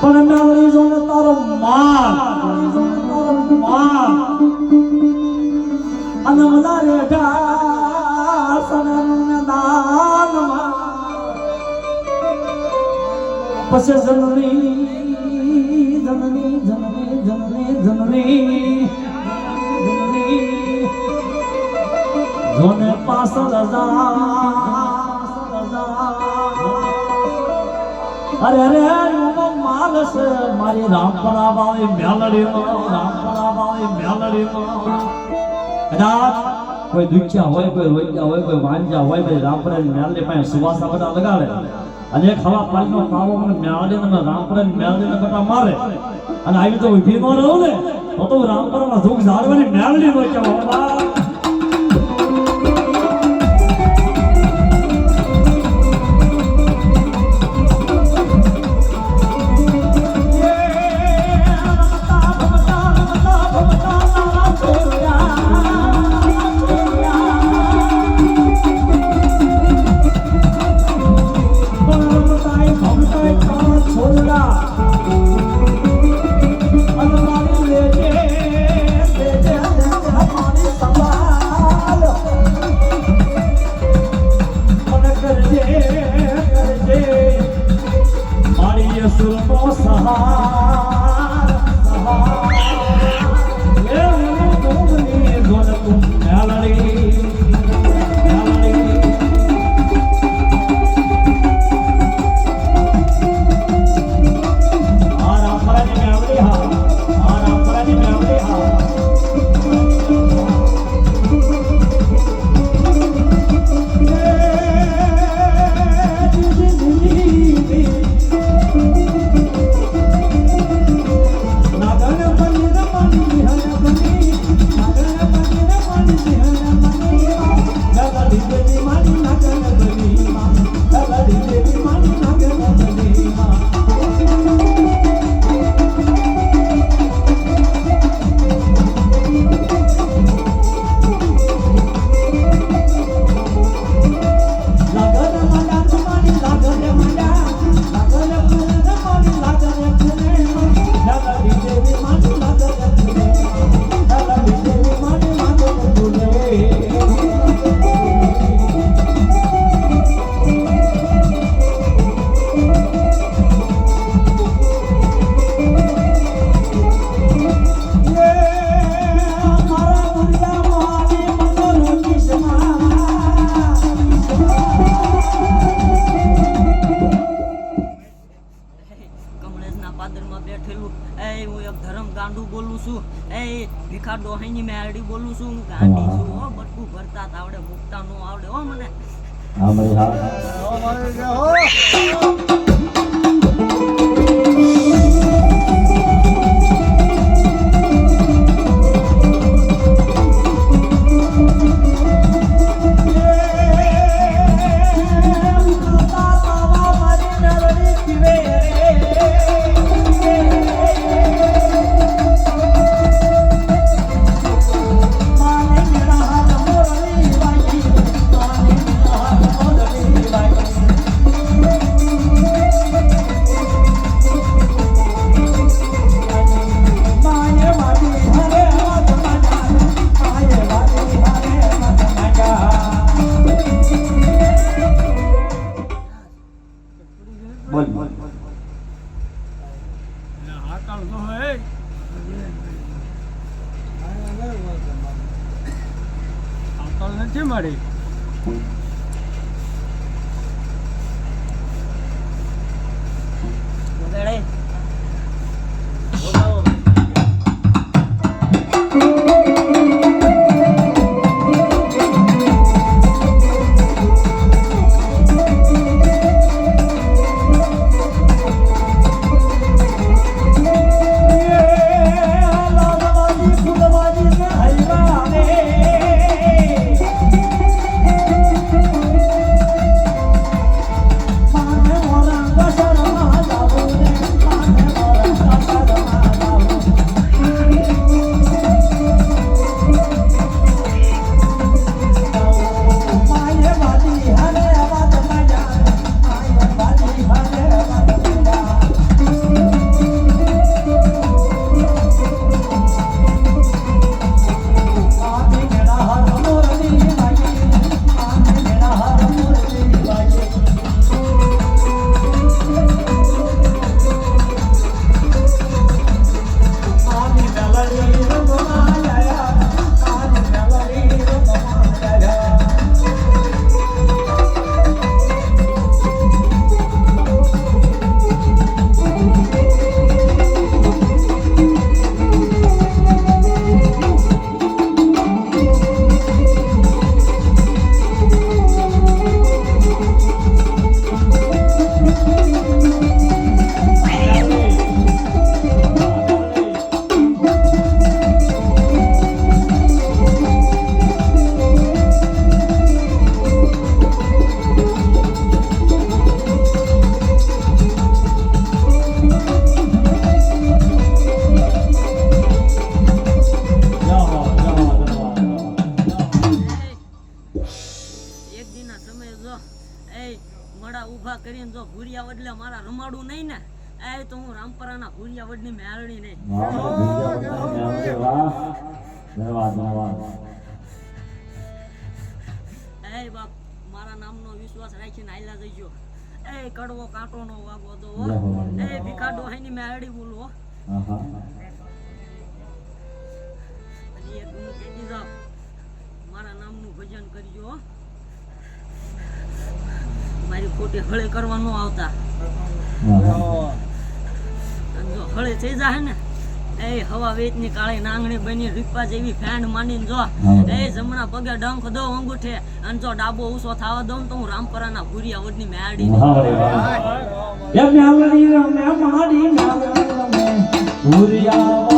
પણ મેળવી જો ને તારો માન તારો માન અને વધારે ઢાસન દાનમાં પછી જનની જનની જનની જનની જનની જનની જોને પાસળ જા અરે અરે છે. મારી રામપરા બાવી મેલડી રામપરા બાવી મેલડી કદાચ કોઈ દુખ્યા હોય, કોઈ રોજ્યા હોય, કોઈ વાંજા હોય ભાઈ રામપરા મેલડી પાસે સુવાસા બધા લગાડે. અને એક હવા પાલનો પાવો મને મેલડી ને રામપરા મેલડી ને બધા મારે. અને આવી તો ઊભી ન રહું ને, તો તો રામપરામાં ધૂપ ઝાડવાની મેલડી નો કહેવાય મારી ધરમ ગાંડું બોલું છું. એ ભીખા ડોહાઈની મેરડી બોલું છું. હું ગાંડી છું હો બટકું ભરતા આવડે મુકતા નો આવડે હો મને. હા ભાઈ હા. બોલ બોલ નથી મળી વગાડે માને મોરા ગસરમાં મેલડી, વાહ. ધન્યવાદ ને એ બાપ મારા નામનો વિશ્વાસ રાખીને આયલા જઈજો એ કડવો કાંટો નો વાગો દો. એ ભીખા ડોહાઈની મેળડી બોલું હો. આહા. અને એક હું કહેતી જાઉં મારા નામનું ભજન કરજો હો. મારી ખોટી હળે કરવા ન આવતા. હળે થઈ જાય ને એ હવા વેચની કાળી નાંગણી બની રૂપા જેવી ફેંડ માંડીને જો એ જમણા પગે ડંખ દો અંગૂઠે અને જો ડાબો ઉસો થવા દઉં તો હું રામપરાના ભૂરિયા મેલડી રમે ભૂરિયા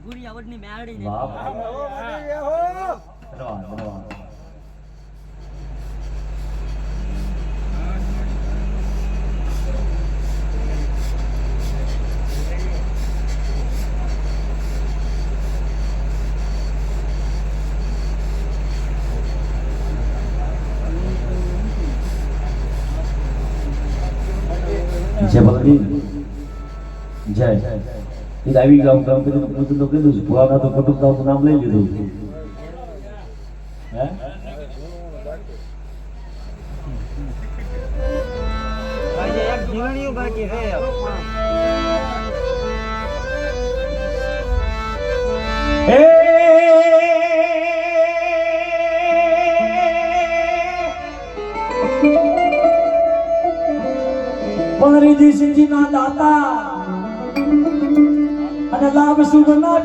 હું રામપરાના ભૂરિયા વડની મેળડી નહીં જય ભગની જય. એ આવી ગામ ગામ કરીને પૂછું તો કીધું છે. ભુવાના તો કુટુંબ નામ લઈ લીધું. હે? એક જીવણીયું બાકી છે. પણ રિધિ સિંધી ના દાતા અને લાભ શુભ ના